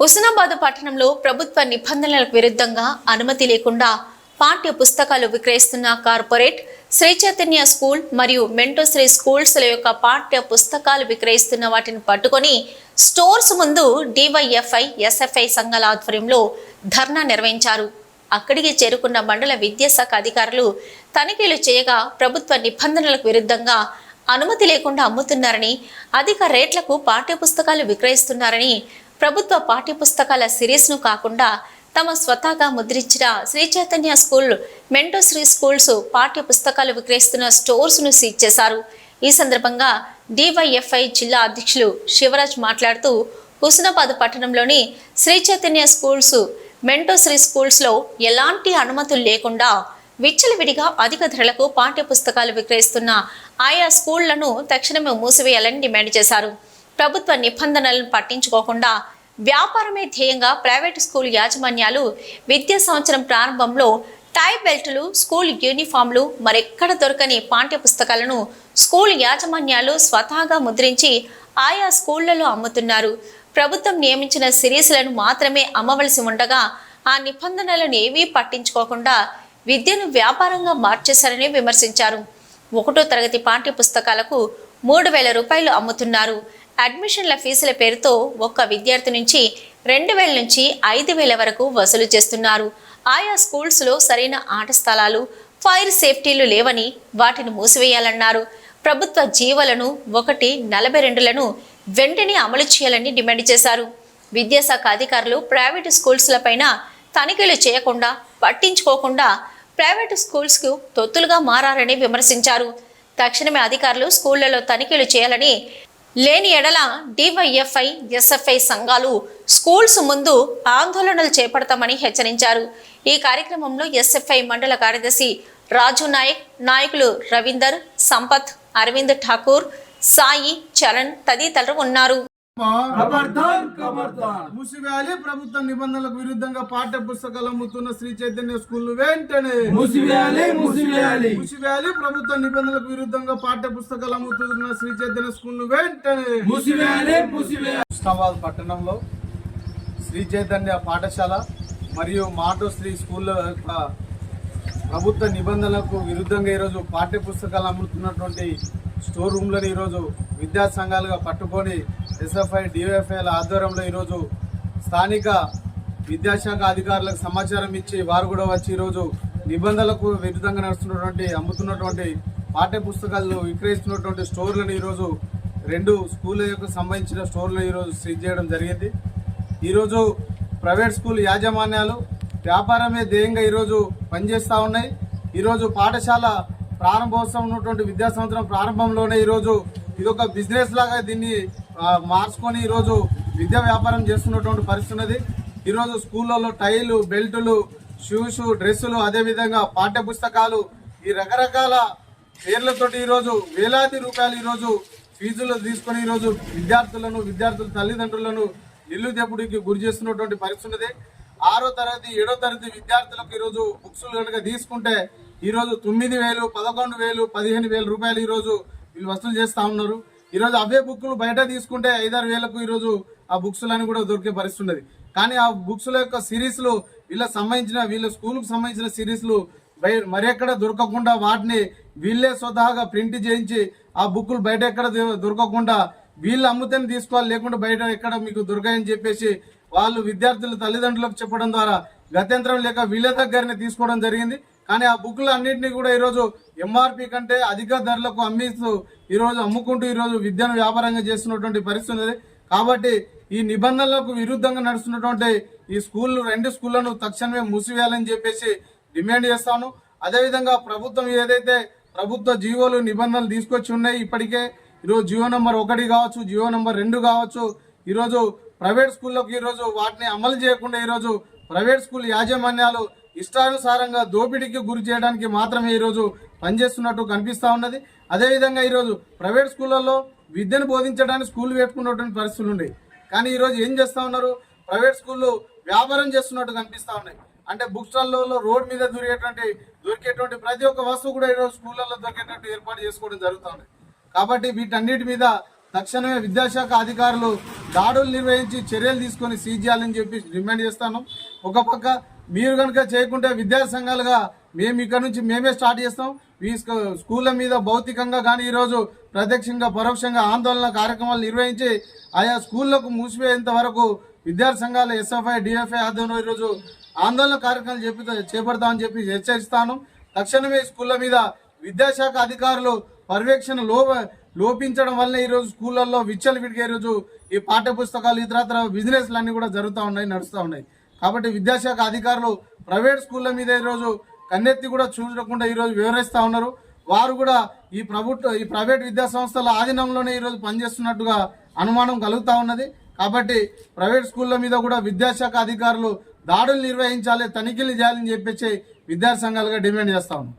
హుస్నాబాద్ పట్టణంలో ప్రభుత్వ నిబంధనలకు విరుద్ధంగా అనుమతి లేకుండా పాఠ్య పుస్తకాలు విక్రయిస్తున్న కార్పొరేట్ శ్రీ చైతన్య స్కూల్ మరియు మెంటోశ్రీ స్కూల్స్ యొక్క పాఠ్య పుస్తకాలు విక్రయిస్తున్న వాటిని పట్టుకొని స్టోర్స్ ముందు డివైఎఫ్ఐ ఎస్ఎఫ్ఐ సంఘాల ఆధ్వర్యంలో ధర్నా నిర్వహించారు. అక్కడికి చేరుకున్న మండల విద్యాశాఖ అధికారులు తనిఖీలు చేయగా ప్రభుత్వ నిబంధనలకు విరుద్ధంగా అనుమతి లేకుండా అమ్ముతున్నారని అధిక రేట్లకు పాఠ్యపుస్తకాలు విక్రయిస్తున్నారని ప్రభుత్వ పాఠ్యపుస్తకాల సిరీస్ను కాకుండా తమ స్వతహాగా ముద్రించిన Sri Chaitanya school Montessori schools పాఠ్య పుస్తకాలు విక్రయిస్తున్న స్టోర్స్ను సీజ్ చేశారు. ఈ సందర్భంగా డివైఎఫ్ఐ జిల్లా అధ్యక్షులు శివరాజ్ మాట్లాడుతూ హుస్నాబాద్ పట్టణంలోని శ్రీ చైతన్య స్కూల్స్ మెంటోశ్రీ స్కూల్స్లో ఎలాంటి అనుమతులు లేకుండా విచ్చలవిడిగా అధిక ధరలకు పాఠ్య పుస్తకాలు విక్రయిస్తున్న ఆయా స్కూళ్ళను తక్షణమే మూసివేయాలని డిమాండ్ చేశారు. ప్రభుత్వ నిబంధనలను పట్టించుకోకుండా వ్యాపారమే ధ్యేయంగా ప్రైవేటు స్కూల్ యాజమాన్యాలు విద్యా సంవత్సరం ప్రారంభంలో టై బెల్టులు స్కూల్ యూనిఫామ్లు మరెక్కడ దొరకని పాఠ్య పుస్తకాలను స్కూల్ యాజమాన్యాలు స్వతహాగా ముద్రించి ఆయా స్కూళ్ళలో అమ్ముతున్నారు. ప్రభుత్వం నియమించిన సిరీస్లను మాత్రమే అమ్మవలసి ఉండగా ఆ నిబంధనలను ఏవీ పట్టించుకోకుండా విద్యను వ్యాపారంగా మార్చేశారని విమర్శించారు. ఒకటో తరగతి పాఠ్య పుస్తకాలకు మూడు వేల రూపాయలు అమ్ముతున్నారు. అడ్మిషన్ల ఫీజుల పేరుతో ఒక్క విద్యార్థి నుంచి రెండు వేల నుంచి ఐదు వేల వరకు వసూలు చేస్తున్నారు. ఆయా స్కూల్స్లో సరైన ఆట స్థలాలు ఫైర్ సేఫ్టీలు లేవని వాటిని మూసివేయాలన్నారు. ప్రభుత్వ జీవలను ఒకటి నలభై రెండులను వెంటనే అమలు చేయాలని డిమాండ్ చేశారు. విద్యాశాఖ అధికారులు ప్రైవేటు స్కూల్స్లపైన తనిఖీలు చేయకుండా పట్టించుకోకుండా ప్రైవేటు స్కూల్స్కు తొత్తులుగా మారారని విమర్శించారు. తక్షణమే అధికారులు స్కూళ్ళలో తనిఖీలు చేయాలని లేని ఎడల డివైఎఫ్ఐ ఎస్ఎఫ్ఐ సంఘాలు స్కూల్స్ ముందు ఆందోళనలు చేపడతామని హెచ్చరించారు. ఈ కార్యక్రమంలో ఎస్ఎఫ్ఐ మండల కార్యదర్శి రాజు నాయక్ నాయకులు రవీందర్ సంపత్ అరవింద్ ఠాకూర్ సాయి చరణ్ తదితరులు ఉన్నారు. ముసివేయాలి. ప్రభుత్వ నిబంధనలకు విరుద్ధంగా పాఠ్య పుస్తకాలు అమ్ముతున్న శ్రీ చైతన్య స్కూల్ వెంటనే మూసివేయాలి మూసివేయాలి. ముసివేయాలి. ప్రభుత్వ నిబంధనలకు విరుద్ధంగా పాఠ్య పుస్తకాలు అమ్ముతున్న శ్రీ చైతన్య స్కూల్ వెంటనే మూసివేయాలి మూసివేయాలి. హుస్నాబాద్ పట్టణంలో శ్రీ చైతన్య పాఠశాల మరియు మాటో శ్రీ స్కూల్ యొక్క ప్రభుత్వ నిబంధనలకు విరుద్ధంగా ఈరోజు పాఠ్య పుస్తకాలు అమ్ముతున్నటువంటి స్టోర్ రూమ్లను ఈరోజు విద్యా సంఘాలుగా పట్టుకొని ఎస్ఎఫ్ఐ డిఎఫ్ఐల ఆధ్వర్యంలో ఈరోజు స్థానిక విద్యాశాఖ అధికారులకు సమాచారం ఇచ్చి వారు కూడా వచ్చి ఈరోజు నిబంధనలకు విరుద్ధంగా నడుస్తున్నటువంటి అమ్ముతున్నటువంటి పాఠ్య పుస్తకాలను విక్రయిస్తున్నటువంటి స్టోర్లను ఈరోజు రెండు స్కూళ్ళ యొక్క సంబంధించిన స్టోర్లను ఈరోజు సీజ్ చేయడం జరిగింది. ఈరోజు ప్రైవేట్ స్కూల్ యాజమాన్యాలు వ్యాపారమే ధ్యేయంగా ఈరోజు పనిచేస్తూ ఉన్నాయి. ఈరోజు పాఠశాల ప్రారంభోత్సవం ఉన్నటువంటి విద్యా సంవత్సరం ప్రారంభంలోనే ఈరోజు ఇది ఒక బిజినెస్ లాగా దీన్ని మార్చుకొని ఈరోజు విద్యా వ్యాపారం చేస్తున్నటువంటి పరిస్థితి ఉన్నది. ఈరోజు స్కూళ్ళలో టైలు బెల్టులు షూస్ డ్రెస్సులు అదేవిధంగా పాఠ్య పుస్తకాలు ఈ రకరకాల పేర్లతోటి ఈరోజు వేలాది రూపాయలు ఈరోజు ఫీజులు తీసుకొని ఈరోజు విద్యార్థులను విద్యార్థుల తల్లిదండ్రులను ఇల్లు దెబ్బడికి గురి చేస్తున్నటువంటి పరిస్థితి ఉన్నది. ఆరో తరగతి ఏడో తరగతి విద్యార్థులకు ఈరోజు బుక్స్ కనుక తీసుకుంటే ఈరోజు తొమ్మిది వేలు పదకొండు వేలు పదిహేను వేల రూపాయలు ఈరోజు వీళ్ళు వసూలు చేస్తూ ఉన్నారు. ఈరోజు అవే బుక్లు బయట తీసుకుంటే ఐదారు వేలకు ఈరోజు ఆ బుక్స్లని కూడా దొరికే పరిస్థితి ఉన్నది కానీ ఆ బుక్స్ల యొక్క సిరీస్లు వీళ్ళకి సంబంధించిన వీళ్ళ స్కూల్కి సంబంధించిన సిరీస్లు బయ మరెక్కడ దొరకకుండా వాటిని వీళ్ళే స్వతహాగా ప్రింట్ చేయించి ఆ బుక్కులు బయట ఎక్కడ దొరకకుండా వీళ్ళు అమ్ముతేనే తీసుకోవాలి లేకుండా బయట ఎక్కడ మీకు దొరకాయని చెప్పేసి వాళ్ళు విద్యార్థుల తల్లిదండ్రులకు చెప్పడం ద్వారా గత్యంతరం లేక వీళ్ళ దగ్గరనే తీసుకోవడం జరిగింది. కానీ ఆ బుక్లు అన్నింటినీ కూడా ఈరోజు ఎంఆర్పి కంటే అధిక ధరలకు అమ్మిస్తూ ఈరోజు అమ్ముకుంటూ ఈరోజు విద్యను వ్యాపారంగా చేస్తున్నటువంటి పరిస్థితి కాబట్టి ఈ నిబంధనలకు విరుద్ధంగా నడుస్తున్నటువంటి ఈ స్కూల్ రెండు స్కూళ్ళను తక్షణమే మూసివేయాలని చెప్పేసి డిమాండ్ చేస్తాను. అదేవిధంగా ప్రభుత్వం ఏదైతే ప్రభుత్వ జీవోలు నిబంధనలు తీసుకొచ్చి ఉన్నాయి ఇప్పటికే ఈరోజు జియో నెంబర్ ఒకటి కావచ్చు జియో నెంబర్ రెండు కావచ్చు ఈరోజు ప్రైవేట్ స్కూళ్ళకు ఈరోజు వాటిని అమలు చేయకుండా ఈరోజు ప్రైవేట్ స్కూల్ యాజమాన్యాలు ఇష్టానుసారంగా దోపిడీకి గురి చేయడానికి మాత్రమే ఈరోజు పనిచేస్తున్నట్టు కనిపిస్తూ ఉన్నది. అదేవిధంగా ఈరోజు ప్రైవేట్ స్కూళ్ళల్లో విద్యను బోధించడానికి స్కూల్ పెట్టుకున్నటువంటి పరిస్థితులు ఉన్నాయి. కానీ ఈరోజు ఏం చేస్తూ ఉన్నారు? ప్రైవేట్ స్కూళ్ళు వ్యాపారం చేస్తున్నట్టు కనిపిస్తూ ఉన్నాయి. అంటే బుక్ స్టాల్లో రోడ్ మీద దొరికేటువంటి దొరికేటువంటి ప్రతి ఒక్క వస్తువు కూడా ఈరోజు స్కూళ్ళల్లో దొరికేటట్టు ఏర్పాటు చేసుకోవడం జరుగుతుంది కాబట్టి వీటన్నిటి మీద తక్షణమే విద్యాశాఖ అధికారులు దాడులు నిర్వహించి చర్యలు తీసుకొని సీజ్ చేయాలని చెప్పి డిమాండ్ చేస్తాను ఒక పక్క మీరు కనుక చేయకుంటే విద్యా సంఘాలుగా మేము ఇక్కడ నుంచి మేమే స్టార్ట్ చేస్తాం. ఈ స్కూ- స్కూళ్ళ మీద భౌతికంగా కానీ ఈరోజు ప్రత్యక్షంగా పరోక్షంగా ఆందోళన కార్యక్రమాలు నిర్వహించి ఆయా స్కూళ్ళకు మూసివేయేంత వరకు విద్యార్థి సంఘాలు ఎస్ఎఫ్ఐ డిఎఫ్ఐ ఆధ్వర్యంలో ఈరోజు ఆందోళన కార్యక్రమాలు చెప్పి చేపడతామని చెప్పి హెచ్చరిస్తాను. తక్షణమే స్కూళ్ళ మీద విద్యాశాఖ అధికారులు పర్యవేక్షణ లోప లోపించడం వల్ల ఈరోజు స్కూళ్ళల్లో విచ్చలు విడిగా ఈరోజు ఈ పాఠ్య పుస్తకాలు ఇతరత్ర బిజినెస్లు అన్నీ కూడా జరుగుతూ ఉన్నాయి నడుస్తూ ఉన్నాయి. కాబట్టి విద్యాశాఖ అధికారులు ప్రైవేట్ స్కూళ్ళ మీద ఈరోజు కన్నెత్తి కూడా చూడకుండా ఈరోజు వివరిస్తూ ఉన్నారు. వారు కూడా ఈ ప్రభుత్వ ఈ ప్రైవేట్ విద్యా సంస్థల ఆధీనంలోనే ఈరోజు పనిచేస్తున్నట్టుగా అనుమానం కలుగుతూ ఉన్నది. కాబట్టి ప్రైవేట్ స్కూళ్ళ మీద కూడా విద్యాశాఖ అధికారులు దాడులు నిర్వహించాలి తనిఖీలు చేయాలని చెప్పేసి విద్యార్థి సంఘాలుగా డిమాండ్ చేస్తా ఉన్నాం.